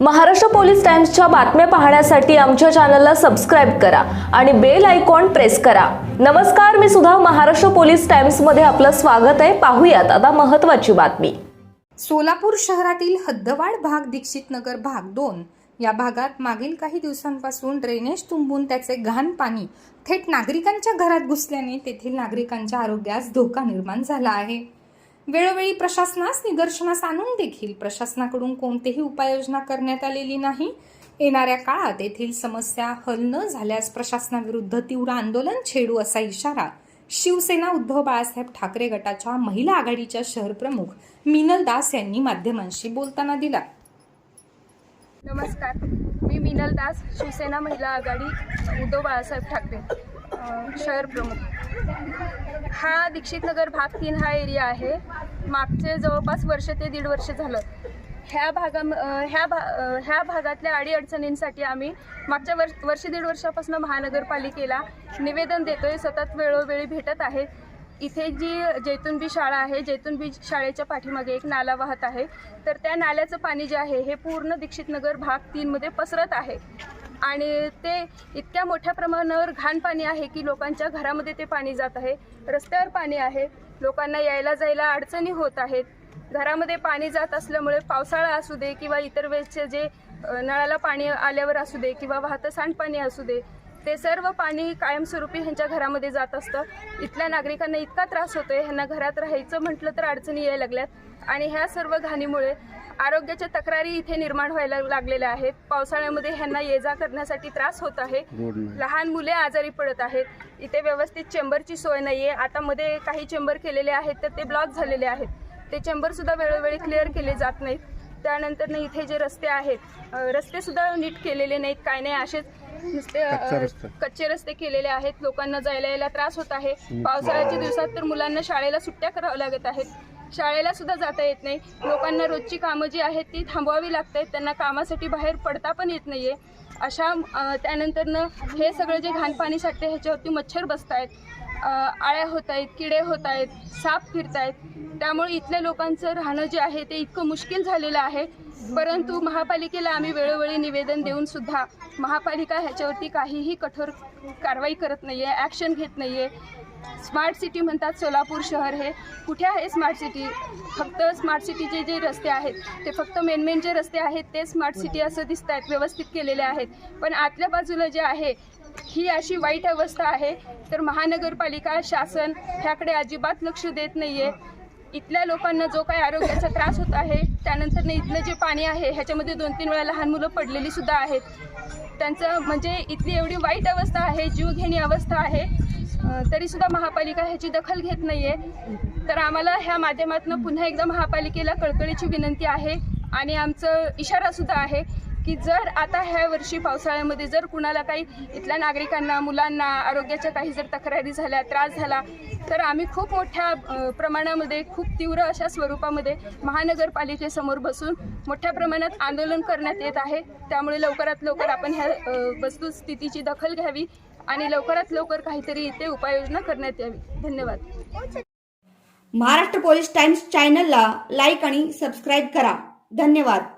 Maharashtra police टाइम्सच्या बातम्या पाहण्यासाठी आमच्या चॅनलला सबस्क्राईब करा आणि बेल आयकॉन प्रेस करा. नमस्कार मी सुद्धा महाराष्ट्र पोलीस टाइम्समध्ये आपलं स्वागत आहे. पाहूयात आता महत्त्वाची बातमी. सोलापूर शहरातील हद्दवाड भाग दीक्षित नगर भाग दोन. या भागात मागील काही दिवसांपासून ड्रेनेज तुंबून त्याचे घाण पाणी थेट नागरिकांच्या घरात घुसल्याने तेथील नागरिकांच्या आरोग्यास धोका निर्माण झाला आहे. वेळोवेळी प्रशासनास निदर्शनास आणून देखील प्रशासनाकडून कोणतेही उपाययोजना करण्यात आलेली नाही. येणाऱ्या काळात येथील समस्या हल न झाल्यास प्रशासनाविरुद्ध तीव्र आंदोलन छेडू असा इशारा शिवसेना उद्धव बाळासाहेब ठाकरे गटाच्या महिला आघाडीच्या शहर प्रमुख मिनल दास यांनी माध्यमांशी बोलताना दिला. नमस्कार. मी मिनल दास शिवसेना महिला आघाडी उद्धव बाळासाहेब ठाकरे शहर प्रमुख. हा दीक्षित नगर भाग तीन हा एरिया आहे. मागचे जवळपास वर्ष ते दीड वर्ष झालं. ह्या भागा ह्या भा ह्या भागातल्या अडीअडचणींसाठी आम्ही मागच्या वर्ष वर्ष दीड वर्षापासून महानगरपालिकेला निवेदन देतोय. सतत वेळोवेळी भेटत आहे. इथे जी जैतूनबी शाळा आहे जैतूनबी शाळेच्या पाठीमागे एक नाला वाहत आहे. तर त्या नाल्याचं पाणी जे आहे हे पूर्ण दीक्षित नगर भाग तीनमध्ये पसरत आहे. आणि ते इतक्या मोठ्या प्रमाणावर घाण पाणी आहे की लोकांच्या घरामध्ये ते पाणी जात आहे. रस्त्यावर पाणी आहे. लोकांना यायला जायला अडचणी होत आहेत. घरामध्ये पाणी जात असल्यामुळे पावसाळा असू दे किंवा इतर वेळेसचे जे नळाला पाणी आल्यावर असू दे किंवा वाहतं सांडपाणी असू दे ते सर्व पाणी कायमस्वरूपी ह्यांच्या घरामध्ये जात असतं. इथल्या नागरिकांना इतका त्रास होतोय. ह्यांना घरात राहायचं म्हटलं तर अडचणी यायला लागल्यात. आणि ह्या सर्व घाणीमुळे आरोग्याच्या तक्रारी इथे निर्माण व्हायला लागलेल्या आहेत. पावसाळ्यामध्ये ह्यांना ये जा करण्यासाठी त्रास होत आहे. लहान मुले आजारी पडत आहेत. इथे व्यवस्थित चेंबरची सोय नाही आहे आता मध्ये काही चेंबर केलेले आहेत तर ते ब्लॉक झालेले आहेत. ते चेंबर सुद्धा वेळोवेळी क्लिअर केले जात नाहीत. त्यानंतर इथे जे रस्ते आहेत रस्ते सुद्धा नीट केलेले नाहीत. काय नाही असेच नुसते कच्चे रस्ते. केलेले आहेत. लोकांना जायला यायला त्रास होत आहे. पावसाळ्याच्या दिवसात तर मुलांना शाळेला सुट्ट्या कराव्या लागत आहेत. शाळेला सुद्धा जाता येत नाही. लोकांना रोजची कामं जी आहेत ती थांबवावी लागत. आहेत त्यांना कामासाठी बाहेर पडता पण येत नाहीये. अशा त्यानंतरनं हे सगळं जे घाणपाणी साठते ह्याच्यावरती मच्छर बसत आहेत आळ्या होत आहेत किडे होत आहेत साप फिरत आहेत त्यामुळे इथल्या लोकांचं राहणं जे आहे ते इतकं मुश्किल झालेलं आहे. परंतु महापालिकेला आम्ही वेळोवेळी निवेदन देऊन सुद्धा महापालिका ह्याच्यावरती काहीही कठोर कारवाई करत नाही आहे ॲक्शन घेत नाही आहे स्मार्ट सिटी म्हणतात सोलापूर शहर हे. कुठे आहे स्मार्ट सिटी? फक्त स्मार्ट सिटीचे जे रस्ते आहेत ते फक्त मेन मेन जे रस्ते आहेत ते स्मार्ट सिटी असं दिसत आहेत व्यवस्थित केलेले आहेत. पण आतल्या बाजूला जे आहे ही अशी वाईट अवस्था आहे. तर महानगरपालिका शासन ह्याकडे अजिबात लक्ष देत नाही आहे इथल्या लोकांना जो काही आरोग्याचा त्रास होत आहे त्यानंतर इथलं जे पाणी आहे ह्याच्यामध्ये दोन तीन वेळा लहान मुलं पडलेली सुद्धा आहेत. त्यांचं म्हणजे इथली एवढी वाईट अवस्था आहे जीवघेणी अवस्था आहे. तरीसुद्धा महापालिका ह्याची दखल घेत नाही आहे तर आम्हाला ह्या माध्यमातून पुन्हा एकदा महापालिकेला कळकळीची विनंती आहे आणि आमचं इशारासुद्धा आहे की जर आता ह्या वर्षी पावसाळ्यामध्ये जर कुणाला काही इथल्या नागरिकांना मुलांना आरोग्याच्या काही जर तक्रारी झाल्या त्रास झाला तर आम्ही खूप मोठ्या प्रमाणामध्ये खूप तीव्र अशा स्वरूपामध्ये महानगरपालिकेसमोर बसून मोठ्या प्रमाणात आंदोलन करण्यात येत आहे. त्यामुळे लवकरात लवकर आपण ह्या वस्तुस्थितीची दखल घ्यावी आणि लवकरात लवकर काहीतरी इथे उपाययोजना करण्यात यावी. धन्यवाद. महाराष्ट्र पोलीस टाइम्स चॅनलला लाईक आणि सबस्क्राईब करा. धन्यवाद.